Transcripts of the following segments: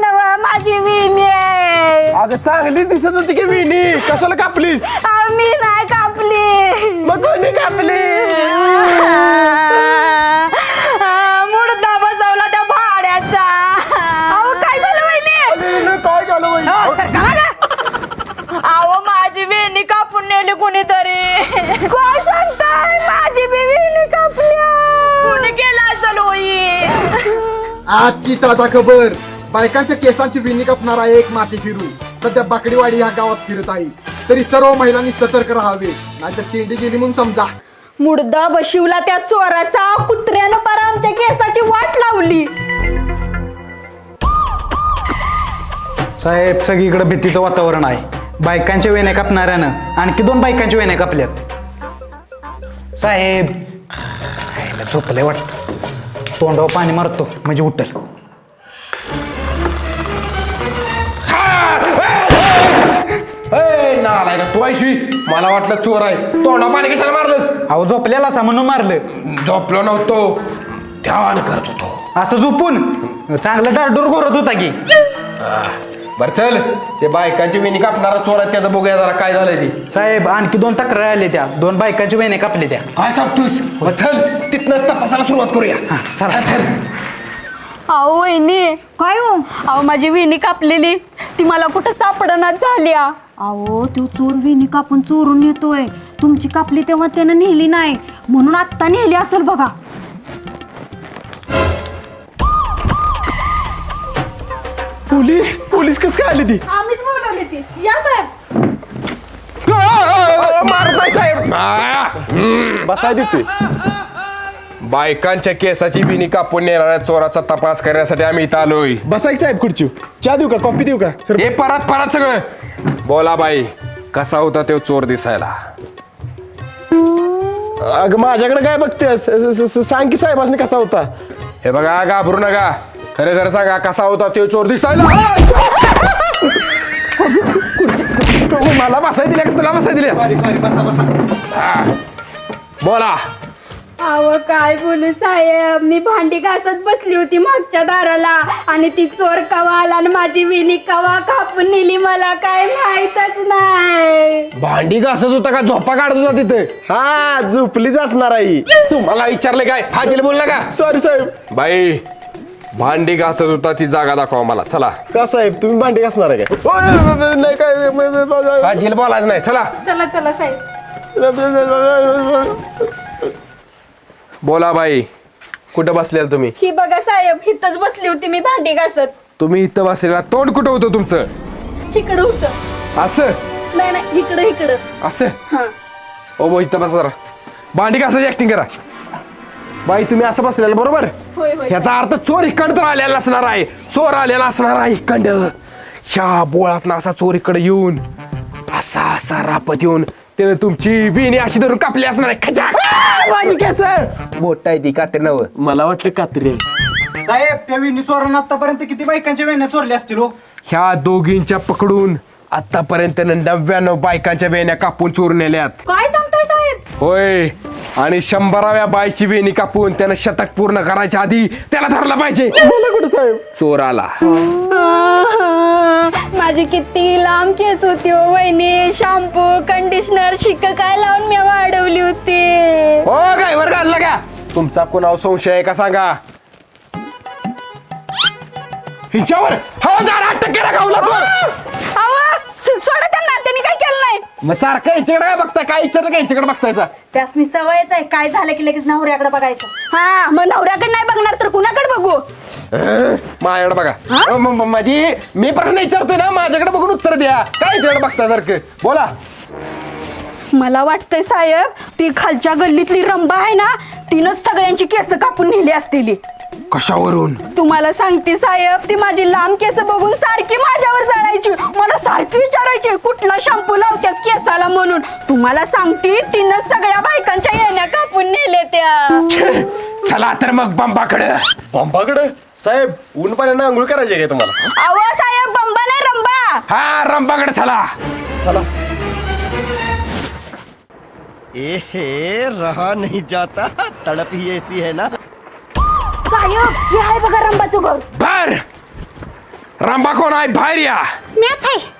नवा माझी विणी आहे. अगं चांगली दिसत होती की विणी कशाला कापलीस? अहो, मी नाही कापली. मग कोणी कापली? मुडदा बसवला त्या भाड्याचा. अहो काय झालं वहिनी? काय झालं बाई? अहो, माझी वेणी कापून नेली कुणीतरी. काय सांगताय माझी बी वेणी कापल्या कुणी गेला असेल होई आजची ताजा खबर. बायकांच्या केसांची विणी कापणारा एक माती फिरू सध्या बाकडीवाडी ह्या गावात फिरत आहे. तरी सर्व महिलांनी सतर्क राहावे नाहीतर शेंडी गेली म्हणून समजा. मुडदा बशिवला त्या चोराचा कुत्र्यानं पार आमच्या केसाची वाट लावली. साहेब सगळीकडे भीतीचं वातावरण आहे. बायकांच्या वेण्या कापणाऱ्यानं आणखी दोन बायकांच्या वेण्या कापल्यात. साहेब झोपलंय वाटत. तोंडावर पाणी मारतो म्हणजे उठल. नालाय का तू ऐशी. मला वाटलं चोर आहे. तोंडा पाणी कशाला मारलंस? अहो झोपल्याला सा म्हणून मारलं. झोपलो नव्हतो. ध्यान करत होतो. असं झोपून चांगलं डारडोर घोरत होता की. बर चल. ते बायकांची वेणी कापणारा चोर आहे त्याचं बघूया जरा काय झालंय ती. साहेब आणखी दोन तक्रार आले त्या. दोन बायकांच्या वेण्या कापल्या त्या. काय सांगतोस? मग चल. तिथनच तपासायला सुरुवात करूया. हा, चला. चल चल. अहो वहिनी. काय हो? अहो माझी विणी कापलेली. ती मला कुठं सापडणार झाल्या? अहो तो चोर विणी कापून चोरून नेतोय तुमची कापली तेव्हा त्यानं नेली नाही. म्हणून आत्ता नेली असेल बघा. पोलीस पोलीस कस काय आली ती? आम्हीच बोलवली ती. या साहेब. मारताय साहेब. बसाय देतोय बायकांच्या केसाची बिनी कापून नेणाऱ्या चोराचा तपास करण्यासाठी आम्ही इथं आलोय. बसाय साहेब खुर्ची चहा देऊ का? कॉफी देऊ का? सर हे परत परत सगळं. बोला बाई कसा होता तो चोर दिसायला? अगं माझ्याकडे काय बघते सांग की साहेबांनी कसा होता? हे बघा घाबरू नका. खरं खरं सांगा कसा होता तो चोर दिसायला? मला बसाय दिल्या का? तुला बसाय दिल्या. बोला. अहो काय बोलू साहेब? मी भांडी घासत बसली होती मागच्या दाराला. आणि ती चोर कवा आला आणि माझी विणी कवा कापून नेली मला काय माहीतच नाही. भांडी घासत होता का? झोपा काढत होता तिथे. हा झोपलीच असणार आई. तुम्हाला विचारले काय? फाजील बोल का? सॉरी साहेब. बाई भांडी घासत होता ती जागा दाखवा मला. चला. का साहेब तुम्ही भांडी असणार आहे काय नाही काय फाजील बोलायचं नाही चला. चला चला साहेब. बोला बाई कुठं बसलेल तुम्ही? ही बघा साहेब इथंच बसली होती मी भांडी घासत. तुम्ही इथं बसलेला तोंड कुठं होतं तुमचं? इकडं होतं. असं? नाही नाही इकडं इकडं असं? हा. ओ बो इथं बसा जरा. भांडी घासायची ऍक्टिंग करा. बाई तुम्ही असं बसलेलं बरोबर? होय होय. ह्याचा अर्थ चोर इकडं तर आलेला असणार आहे. चोर आलेला असणार आहे इकडं. ह्या बोळात असा चोर इकडे येऊन असा असा रापत येऊन त्याने तुमची विणी अशी धरून कापली असणार आहे. खचाक! माझी केस मोठा आहे ती का ते नव. मला वाटलं कात्री साहेब त्या वेणी चोरांना आतापर्यंत किती बायकांच्या वेण्या चोरल्या असतील हो? ह्या दोघींच्या पकडून आतापर्यंत नव्याण्णव बायकांच्या वेण्या कापून चोरून नेल्यात. काय होय. आणि शंभराव्या बायची वेणी कापून त्यानं शतक पूर्ण करायच्या आधी त्याला धरला पाहिजे. मला कुठं साहेब? चोर आला माझी किती लांब केस होती हो वहिनी. शॅम्पू कंडिशनर शिक काय लावून मी वाढवली होती. हो काय वर घालला का तुमचा कोणावर संशय आहे का सांगा? हिच्यावर हवालदार अटक केला गावला चोर अहो, स- सोडा त्यांना. त्यांनी काय मग सारखं यांच्याकडे काय बघताय? काय इच्छा काय यांच्याकडे बघतायचा? त्यासनी सवयच आहे. काय झालं की लगेच नवऱ्याकडे बघायचं. हा मग नवऱ्याकडे नाही बघणार तर कुणाकडे बघू? माझ्याकडे बघा. अ, म- म- माझी मी प्रश्न विचारतोय ना माझ्याकडे बघून उत्तर द्या. काय याच्याकडे बघता सारखं? बोला. मला वाटतंय साहेब ती खालच्या गल्लीतली रंबा आहे ना तिनंच सगळ्यांची केस कापून नेली असलेली कशावरून? तुम्हाला सांगते साहेब ती माझी लांब केस बघून सारखी माझ्यावर जळायची. मला सारखी विचारायची कुठला शॅम्पू लावतेस केसाला म्हणून? तुम्हाला सांगते तिनंच सगळ्या बायकांच्या येण्या कापून नेले त्या. चला तर मग बंबाकडे. पंपाकडे साहेब ऊन पाण्यानं आंघोळ करायची काय तुम्हाला? अहो साहेब बंबा नाही रंबा. हा रंबाकडे चला. चला. एहे रहा नहीं जाता। तड़प ही ऐसी है ना। साहेब हे आहे बघा रंबाचं घर। बाहेर रांबा कोण आहे बाहेर या। मॅच आहे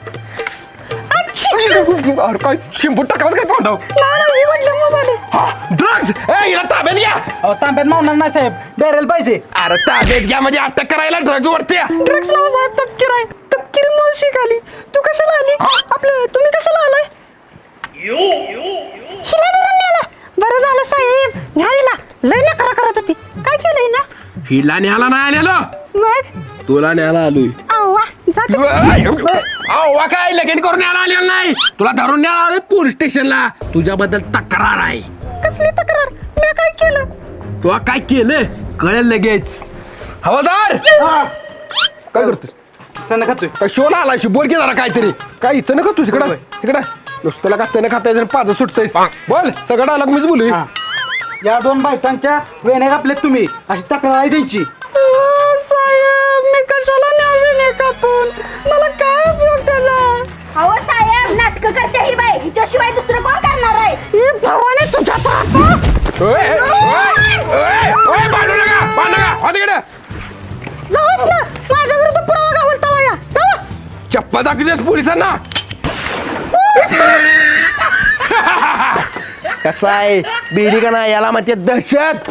अरे काय शिंपू टाकलाच काय तोंडाव ड्रग्ज ए हिला ताब्यात घ्या अहो तांब्यात मावणार नाही साहेब. बॅरेल पाहिजे. अरे ताब्यात घ्या म्हणजे अटक करायला ड्रग्ज वरते ड्रग्स लावा साहेब तपकीर आहे तपकीर मावशी खाली. तू कशाला आली? आपलं तुम्ही कशाला आलाय? हिला धरून नेला बरं झालं साहेब. न्यायला. लय नखरा करत होती. काय केलंय ना हिला न्यायला नाही आलेलो. मग? तुला न्यायला आलोय. आव्वा जाते अव्वा काय? लगीन करून न्यायला आलेलं नाही. तुला धरून न्यायला आलोय पोलीस स्टेशनला. तुझ्याबद्दल तक्रार आहे. कसली तक्रार? मी काय केलं? तुला काय केलं? कळेल लगेच. हवालदार! काय करतोस? सण खातोय. काय शोला आला बोल की जरा काहीतरी. काय इच्छा नका तुझ इकडं? इकडं. नुसतं का चणे खाता येतं पाच सुटतंय बोल सगळं आला मीच बोलू. हा. या दोन बायकांच्या वेण्या कापल्यात तुम्ही. अशी तक्रार आहे त्यांची. साहेब मी कशाला न्यावे कापून? मला काय उपयोग त्याचा अहो साहेब नाटक करते ही बाई. हिच्याशिवाय दुसरं कोण करणार आहे? भवाने तुझ्या ओय, ओय, ओय, ओय, भांडू नका भांडू नका. हो तिकडं. माझ्या विरुद्ध पुरावा गावल चप्पा दाखवतेस पोलिसांना? कसा आहे? बिडी का नाही? याला म्हणते दहशत.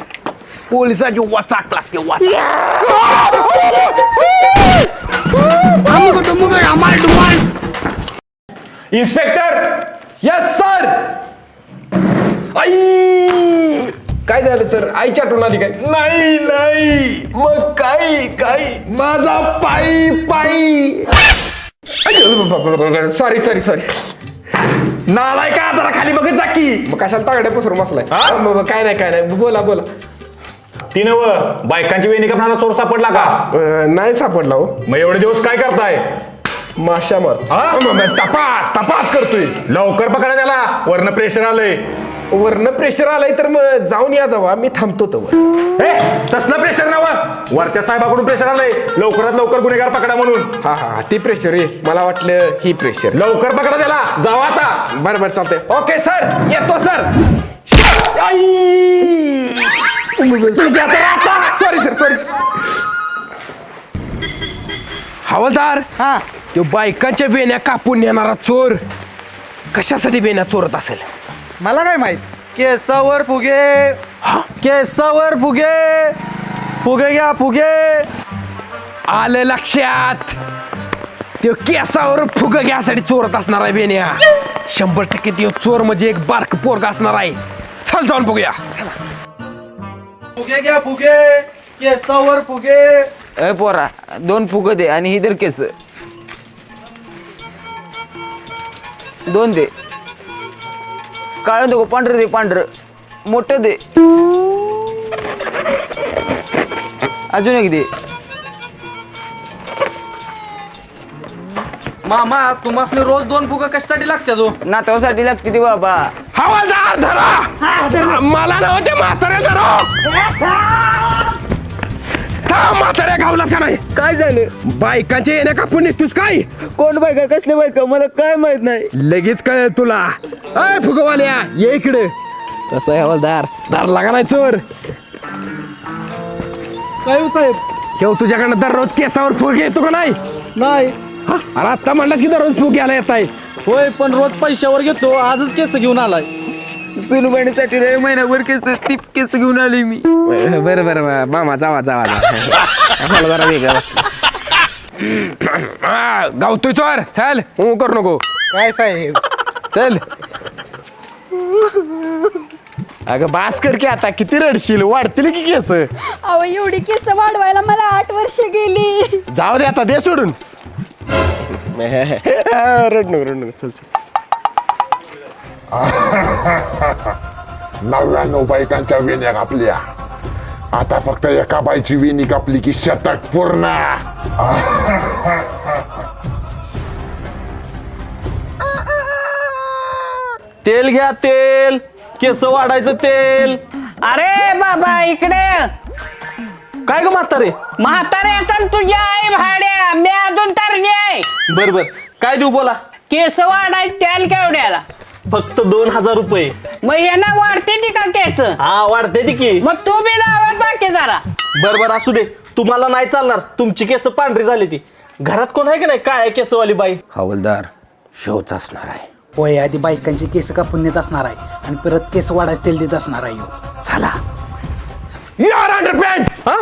पोलिसाची वाचाक लागते इन्स्पेक्टर यस सर. आई! काय झालं सर? आई चाटून आली काय? नाही नाही. मग काय काय? माझा पायी पायी. सॉरी सॉरी सॉरी नालाय का? जरा खाली बघत जा की. मग कशाला तागड्या पसरून बसलाय? हा? मग मग काय नाही काय नाही. बोला बोला. ती नव बायकांची वेणी कपणारा चोर सापडला का? अं, नाही सापडला हो. मग एवढे दिवस काय करताय? माशा मार. हा? तपास तपास करतोय. लवकर पकडा त्याला. वरनं प्रेशर आलंय. वरनं प्रेशर आलाय तर मग जाऊन या जावा मी थांबतो तर हे तसलं प्रेशर नव वरच्या साहेबाकडून प्रेशर आलंय. लवकरात लवकर गुन्हेगार पकडा म्हणून. हा हा ते प्रेशर आहे. मला वाटलं ही प्रेशर लवकर पकडा त्याला. जावा आता. बरं बरं चालतंय. ओके सर येतो सर सॉरी सर सॉरी हवालदार हा. तो बायकांच्या वेण्या कापून नेणारा चोर कशासाठी वेण्या चोरत असेल? मला काय माहीत? केसावर फुगे. केसावर फुगे. फुगे घ्या फुगे. आलं लक्षात. तो केसावर फुग घ्यासाठी चोरत असणार आहे बेन्या. शंभर टक्के तो चोर म्हणजे एक बारक पोरगा असणार आहे. चल जाऊन बघूया फुगे घ्या फुगे. केसावर फुगे. अय पोरा दोन फुग दे आणि ही दर केस. दोन दे. काळ दे पांढरं दे पांढरं. मोठं दे. अजून एक दे. मामा तुम्हाला रोज दोन फुगा कशासाठी लागतात हो नातवासाठी लागते ती बाबा. हवालदार धरा! मला नव्हते म्हाताऱ्या धरा. थांब, म्हाताऱ्या गावला का नाही. काय झालं? बायकांचे येण्या कापून येतोस काय? कोण बायका? कसले बायका? मला काय माहीत नाही. लगेच कळेल तुला. अय फुगवाल्या ये इकडे. कसं आहे हवालदार? धरला का नाही चोर. काय हो साहेब? हे तुझ्याकडनं दररोज केसावर फुग येतो का नाही? नाही. हा? अरे आता म्हणलास की दररोज फुग घ्यायला येत आहे. होय पण रोज पैशावर घेतो. आजच केस घेऊन आलाय. सुनबाईसाठी लय महिनाभर केस ती केस घेऊन आली मी. बरं बरं बरं. मामा जावा जावा जावा. मला जरा वेगळं हा, गावतोय चोर. चल हो करू नको. काय साहेब? चल. अगं बास कर की आता किती रडशील? वाढतील की केस? अहो एवढी केस वाढवायला मला आठ वर्ष गेली. जाऊ दे आता दे सोडून. रड नको रड नको. चल चल. नव्याण्णव बायकांच्या वेण्या कापल्या आता फक्त एका बाईची वेणी कापली की शतक पूर्ण. तेल घ्या तेल. केस वाढायचं तेल. अरे बाबा इकडे. काय ग म्हातारे? म्हातारे तर तुझ्या आई भाड्या. मी अजून तर आहे बर बर. काय देऊ बोला? केस वाढाय त्याल केवढ्याला? फक्त दोन हजार रुपये. मग यांना वाढते ती का केस? हा वाढते ती की. मग तू बी लावत बाकी जरा. बर बर असू दे. तुम्हाला नाही चालणार. तुमची केस पांढरी झाली ती. घरात कोण आहे की नाही? काय केसवाली बाई? हवलदार शोच असणार आहे. होय आधी बायकांची केस कापून नेत असणार आहे आणि परत केस वाढायला तेल देत असणार आहे. ह्यो. चला. यार अंडरपॅन्ट हा?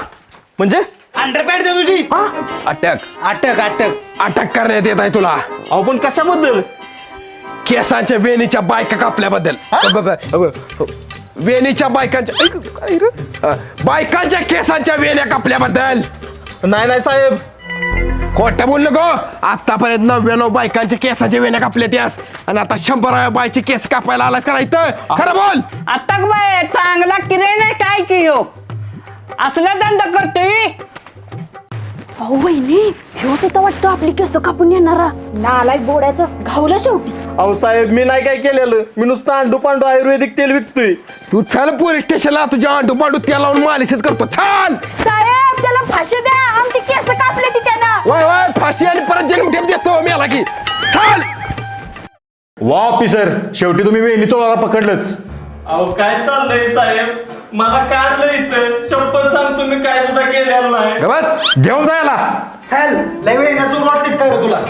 म्हणजे? अंडरपॅन्ट दे तुझी. अटक. अटक अटक. अटक करण्यात येत आहे तुला. अहो पण कशाबद्दल? केसांच्या वेणीच्या बायका कापल्याबद्दल. ब- ब- ब- वेणीच्या बायकांच्या ऐक, काय रे? बायकांच्या केसांच्या वेण्या कापल्याबद्दल. नाही नाही साहेब. खोटं बोल नको. आतापर्यंत नव्याण्णव बायकांच्या केसाच्या वेण्या कापल्या त्यास. आणि आता शंभर बायचे केस कापायला आलास का नाही इथं? खरं बोल. आता बाय चांगला किरण आहे काय की हो? असला धंदा करतोय? अहो वहिनी ह्यो तिथं वाटतं आपली केस कापून येणारा नालाय बोड्याचं घावलं शेवटी. अहो साहेब मी नाही काय केलेलं. मी नुसतं अंडू पांडू आयुर्वेदिक तेल विकतोय. तू चल पोलीस स्टेशनला तुझ्या अंडू पांडू त्या लावून मालिशच करतो. छान साहेब त्याला फाशी द्या. आमची केस कापले ती त्यानं. वय वय फाशी आणि परत जन्मठेप देतो मी आला की. छान वा ऑफिसर शेवटी तुम्ही वेणी तोळाला पकडलंच. अहो काय चाललंय साहेब? मला काढलं इथं. शपथ सांगतो मी काय सुद्धा केलेलं नाही. बस घेऊन जायला चल लय वेळ येण्याचं वाटते काय रे तुला?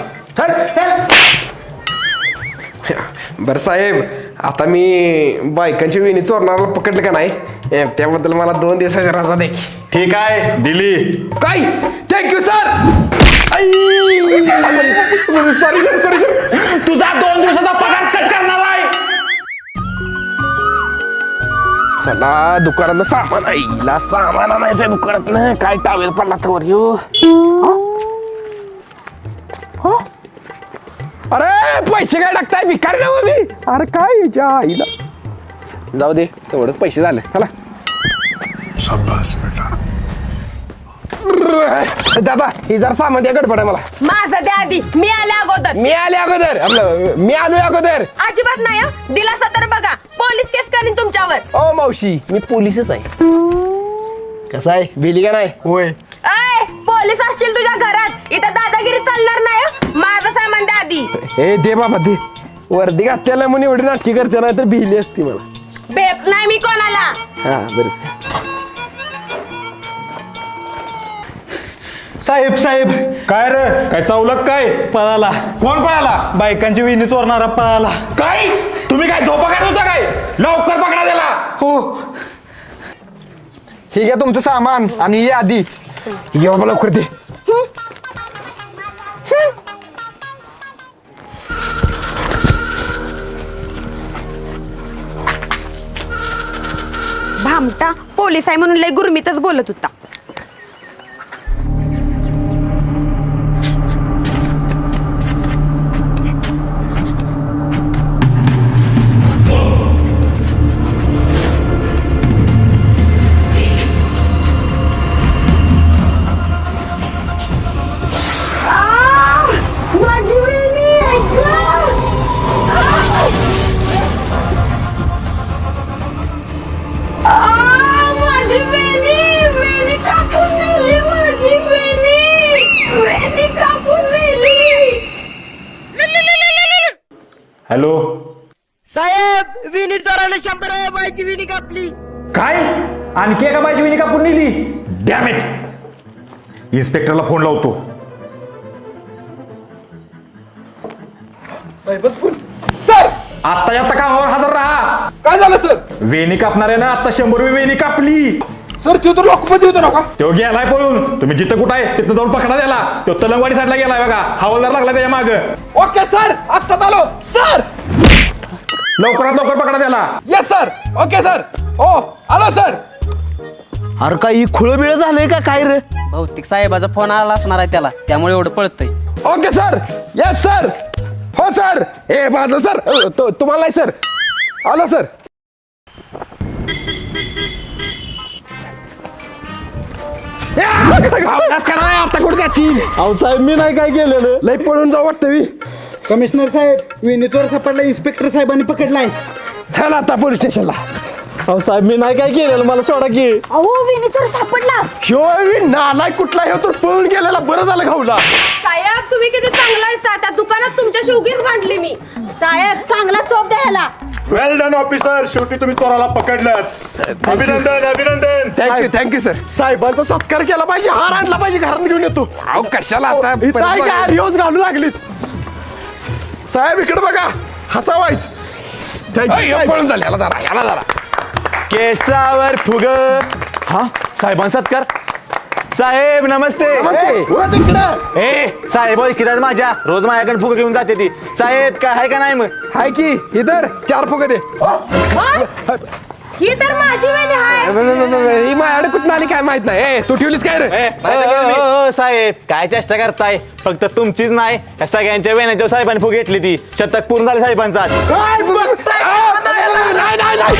बर साहेब आता मी बायकांची वेणी चोरणारा पकडलं का नाही? ए, त्याबद्दल मला दोन दिवसाच्या रजा दे ठीक आहे दिली. काय? थँक्यू सॉरी चला दुकानात सामान आहे. हिला सामान आणायचंय दुकानात काय टावेल पडला तर येऊ अरे पैसे काय टाकताय? भिकारी ना मी. अरे काय हिच्या आईला? जाऊ दे तेवढंच पैसे झाले. चला. दादा ही जरा सामान द्या गडबड आहे मला. माझं द्या आधी. मी आले अगोदर. मी आले अगोदर. आपलं मी आलोय अगोदर. अजिबात नाही हं. दिलासा तर बघा. पोलीस केस करीन तुमच्यावर. ओ मावशी मी पोलीसच आहे. कसं आहे? भिली का नाही? होय. ऐ पोलीस असतील तुझ्या घरात. इथं दादागिरी चालणार नाही हं. माझं सामान द्या आधी. ए दे बाबा दे. वर्दी घातल्याला म्हणून एवढी नाटकी करते ना तर भिली असती मला. भेट नाही मी कोणाला. हा बरं. साहेब साहेब. काय रे? काय चावलं काय? पळाला. कोण पळाला? बायकांची विणी चोरणारा पळाला. काय? तुम्ही काय झोपा काढत होता काय? लवकर पकडा त्याला. हो. हे घ्या तुमचं सामान आणि ये आधी. ये बाबा लवकर दे. भामटा पोलीस आहे म्हणून लय गुरमीतच बोलत होता. हॅलो? साहेब विनी चोराला शंभर माझी विनी कापली. काय? आणखी एका बायची विनी कापून नेली? डॅम इट इन्स्पेक्टरला फोन लावतो. सर! आत्ता आता कामावर हजर राहा. काय झालं सर? वेणी कापणाऱ्यानं आता शंभर वेणी कापली. सर तो तर लोकपती होतो नका तो गेलाय पळून. तुम्ही जिथं कुठं आहे तिथं जाऊन पकडा त्याला. तो तलंगवाडी साईडला गेलाय बघा. हवालदार लागला त्याच्या माग. ओके सर आत्ताच आलो सर लवकरात लवकर पकडा त्याला. येस सर ओके सर हो. आलो सर अरे काही खुळं बिळ झालंय का काय रे? भौतिक साहेबाचा फोन आला असणार आहे त्याला. त्यामुळे एवढं पळतंय. ओके सर येस सर हो सर ए माझं सर अ, तो तुम्हाला नाही सर आलो सर अभ्यास करा आता कुठे त्याची अहो साहेब मी नाही काय केलेलं. लई पळून जाऊ वाटतं मी कमिशनर साहेब विणी चोर सापडला इन्स्पेक्टर साहेबांनी पकडलाय. चल आता पोलीस स्टेशनला अहो साहेब मी नाही काय केलेलं मला सोडा की. अहो विणी चोर सापडला. ह्यो नालाय कुठला ह्यो तर पळून गेलेला बरं झालं खाऊला साहेब तुम्ही किती चांगला आहे त्या दुकानात तुमच्या उगीच भांडली मी. साहेब चांगला चोप द्यायला. वेल डन ऑफिसर शेवटी तुम्ही चोराला पकडलात. अभिनंदन अभिनंदन. थँक्यू थँक्यू सर साहेबांचा सत्कार केला पाहिजे हार आणला पाहिजे घरात घेऊन येतो. अहो कशाला आता इथं आहे का? रियोज घालू लागलीच साहेब इकडे बघा. हसावायच. अय, थँक्यू पळून झाले. याला जरा याला जरा केसावर फुग हा साहेबां सत्कार. साहेब नमस्ते नमस्ते ए साहेब ओळखीतात माझ्या रोज माझ्याकडे फुग घेऊन जाते ती साहेब काय आहे का नाही मग हाय की इधर चार फुगे दे ही तर माझी वेळी आहे ही माझ्याकडे कुठं आली काय माहीत नाही ए, तू ठेवलीस काय रे साहेब काय चेष्टा करताय फक्त तुमचीच नाही या सगळ्यांच्या वेण्याच्या साहेबांनी फुग घेतली ती शतक पूर्ण झाले साहेबांचा आज. नाही नाही नाही